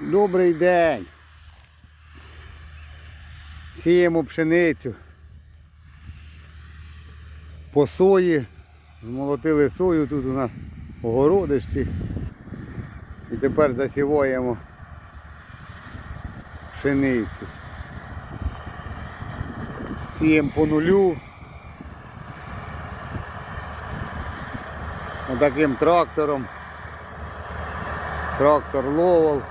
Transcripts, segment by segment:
Добрий день. Сіємо пшеницю. По сої. Змолотили сою тут у нас у городишці. І тепер засіваємо пшеницю. Сіємо по нулю. Отаким трактором. Трактор Ловол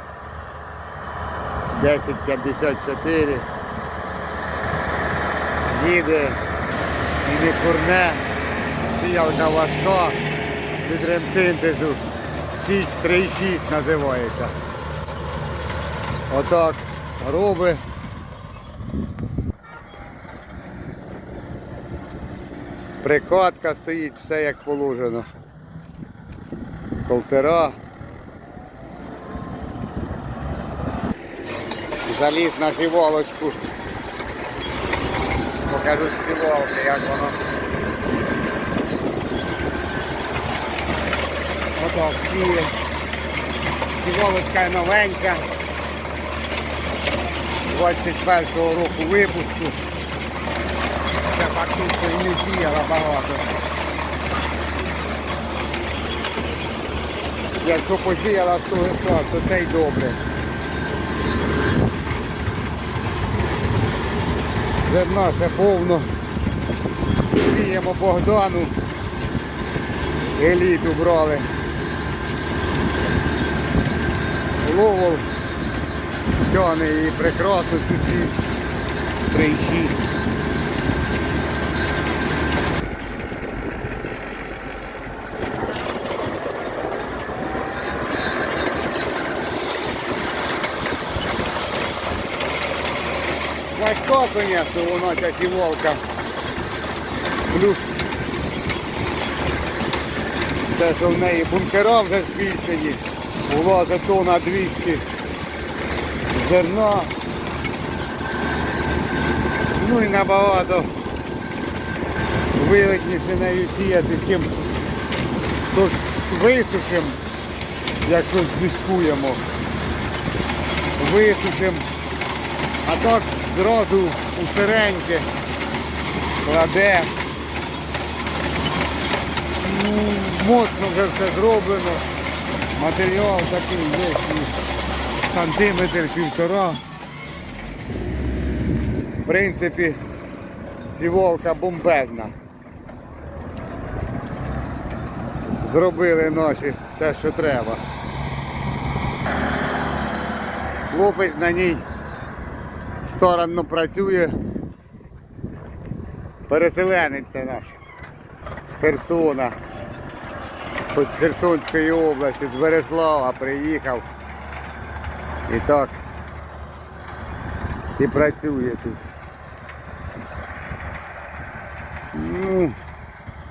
1054. Їде і не курне. Сіялка важка від ремсинтезу. Січ 3,6 називається. Отак робить. Прикладка стоїть, все як положено. Колтера. Заліз на сівалочку. Покажу з як воно. Отак сіє. Сівалочка новенька. 21-го року випуску. Це фактично і не сіяла багато. Якщо 100 гектар, то це й добре. Зерна ще повно. Віємо Богдану. Еліту брали. Ловол. Тяне і прекрасно цю січ. 3,6. Важко, звісно, воно ця сіволка. Плюс те, що в неї бункера вже збільшені. Влазить тона 200 зерна. Ну і набагато вигідніше нею сіяти, чим то ж висушим, якщо здискуємо. Висушим. А так зразу у сиреньке кладе. Ну, моцно вже все зроблено. Матеріал такий є, сантиметр півтора. В принципі, сіволка бомбезна. Зробили наші те, що треба. Хлопець на ній сторону працює. Переселенець наш з Херсона. Хоч з Херсонської області, з Береслава приїхав. І так і працює тут. Ну,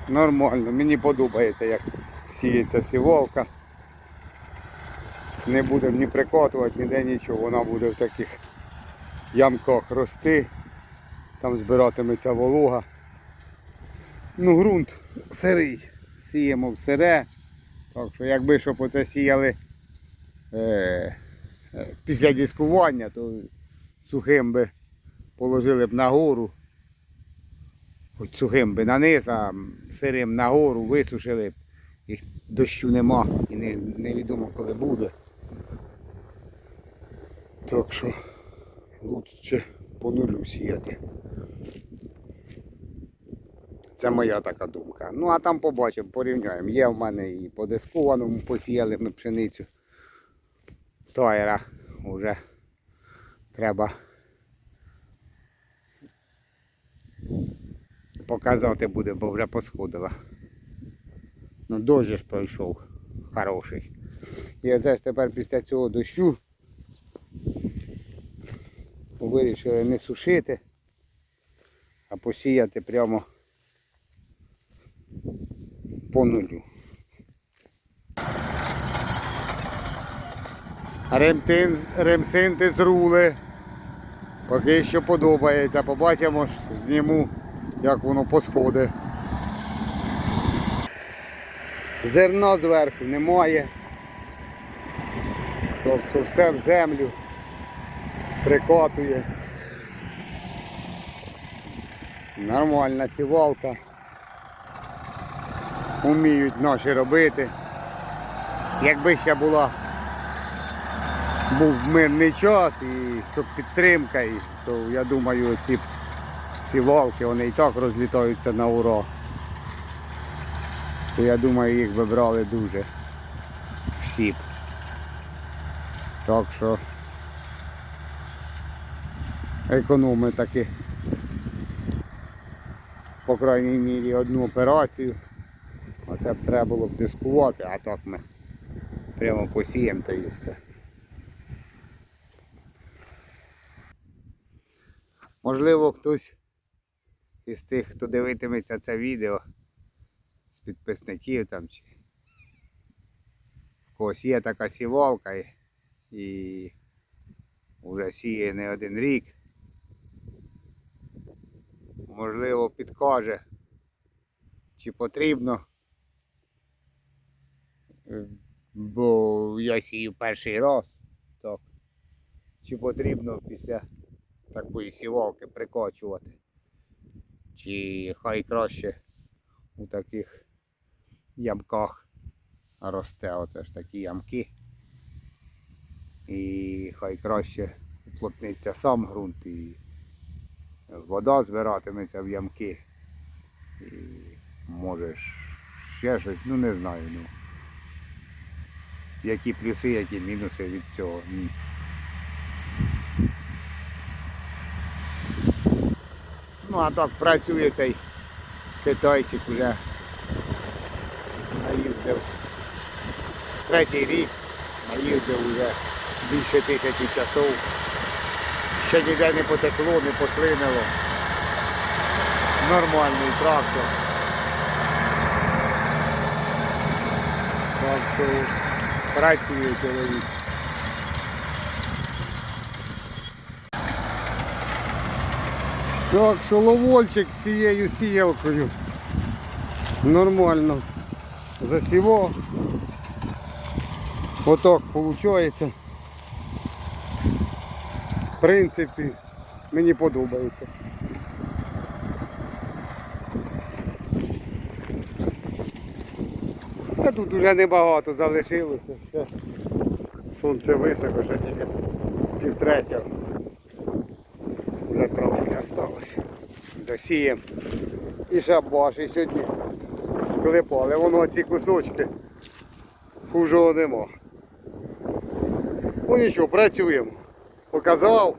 нормально, мені подобається, як сіється сіволка. Не будемо ні прикотувати, ніде нічого, вона буде в таких ямках рости, там збиратиметься волога. Ну, ґрунт сирий. Сіємо в сире. Так що якби щоб оце сіяли е, е, після дискування, то сухим би положили б нагору. Хоч сухим би на низ, а сирим нагору висушили б. І дощу нема і не, невідомо коли буде. Так що лучше по нулю сіяти. Це моя така думка. Ну а там побачимо, порівняємо. Є в мене і по дискованому посіяли ми пшеницю. Тайра вже треба показати буде, бо вже посходила. Ну дощ ж пройшов хороший. І оце ж тепер після цього дощу вирішили не сушити, а посіяти прямо по нулю. Ремтин, ремсинтез рули. Поки що подобається. Побачимо, зніму, як воно посходить. Зерна зверху немає. Тобто все в землю прикотує. Нормальна сівалка. Уміють наші робити. Якби ще була був мирний час і щоб підтримка, і, то я думаю, ці сівалки вони і так розлітаються на ура. То я думаю, їх би брали дуже всі. Так що економи таки по крайній мірі одну операцію. Оце б треба було б дискувати, а так ми прямо посіємо та і все. Можливо, хтось із тих, хто дивитиметься це відео, з підписників там чи в когось є така сівалка і, і вже сіє не один рік. Можливо, підкаже, чи потрібно. Бо я сію перший раз. Так. Чи потрібно після такої сівалки прикочувати? Чи хай краще у таких ямках росте, оце ж такі ямки. І хай краще уплотниться сам ґрунт і вода збиратиметься в ямки. І можеш ще щось, ну не знаю. Ну, які плюси, які мінуси від цього. Ну а так працює цей китайчик вже наїздив третій рік, наїздив вже більше тисячі часов. Ще ніде не потекло, не послинило. Нормальний трактор. Так що працює чоловік. Так, що ловольчик з цією сіялкою. Нормально. Засівав. Отак виходить. В принципі, мені подобається. Та тут вже небагато залишилося. Ще сонце високо, ще тільки півтретього. Вже трохи не осталося. Досіємо. І шабаш, і сьогодні клепали. Воно ці кусочки хужого нема. Ну нічого, працюємо. Показав.